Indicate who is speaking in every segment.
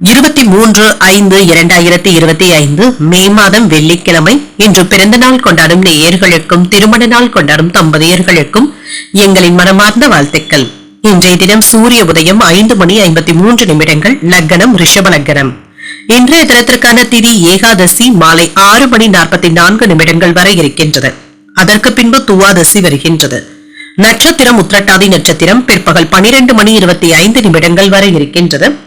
Speaker 1: இருபத்தி மூன்று ஐந்து இரண்டாயிரத்தி இருபத்தி ஐந்து மே மாதம் வெள்ளிக்கிழமை இன்று பிறந்த நாள் கொண்டாடும் நேயர்களுக்கும் திருமண நாள் கொண்டாடும் தம்பதியர்களுக்கும் எங்களின் மனமார்ந்த வாழ்த்துக்கள். இன்றைய தினம் சூரிய உதயம் ஐந்து மணி ஐம்பத்தி மூன்று நிமிடங்கள் லக்னம் ரிஷப லக்னம். இன்றைய தினத்திற்கான திதி ஏகாதசி மாலை ஆறு மணி நாற்பத்தி நான்கு நிமிடங்கள் வரை இருக்கின்றது. அதற்கு பின்பு துவாதசி வருகின்றது. நட்சத்திரம் உத்திரட்டாதி நட்சத்திரம் பிற்பகல் பனிரெண்டு மணி இருபத்தி ஐந்து நிமிடங்கள் வரை இருக்கின்றது.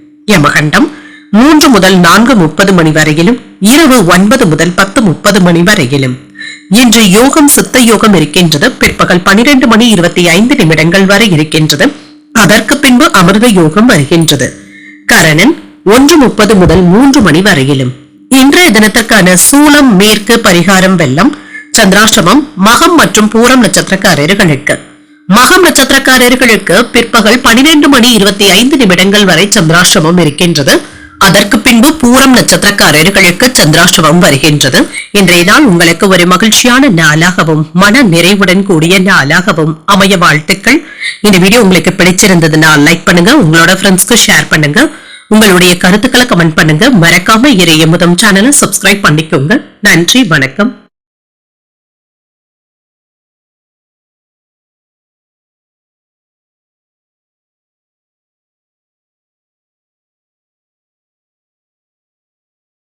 Speaker 1: யமகண்டம் மூன்று முதல் நான்கு முப்பது மணி வரையிலும் இரவு ஒன்பது முதல் பத்து முப்பது மணி வரையிலும். இன்று யோகம் சித்த யோகம் இருக்கின்றது. பிற்பகல் பனிரெண்டு மணி இருபத்தி ஐந்து நிமிடங்கள் வரை இருக்கின்றது. அதற்கு பின்பு அமிர்த யோகம் வருகின்றது. கரணன் ஒன்று முப்பது முதல் மூன்று மணி வரையிலும். இன்றைய தினத்திற்கான சூலம் மேற்கு பரிகாரம் வெள்ளம் சந்திராசிரமம் மகம் மற்றும் பூரம் நட்சத்திரக்காரர்களுக்கு. மகம் நட்சத்திரக்காரர்களுக்கு பிற்பகல் பனிரெண்டு மணி இருபத்தி ஐந்து நிமிடங்கள் வரை சந்திராசிரமம் இருக்கின்றது. அதற்கு பின்பு பூரம் நட்சத்திரக்காரர்களுக்கு சந்திராசிரமம் வருகின்றது. இன்றைய நாள் உங்களுக்கு ஒரு மகிழ்ச்சியான நாளாகவும் மன நிறைவுடன் கூடிய நாளாகவும் அமைய வாழ்த்துக்கள். இந்த வீடியோ உங்களுக்கு பிடிச்சிருந்ததுன்னா லைக் பண்ணுங்க உங்களோட ஃப்ரெண்ட்ஸ்க்கு ஷேர் பண்ணுங்க. உங்களுடைய கருத்துக்களை கமெண்ட் பண்ணுங்க. மறக்காம இறைய முதம் சேனலை சப்ஸ்கிரைப் பண்ணிக்கோங்க. நன்றி வணக்கம்.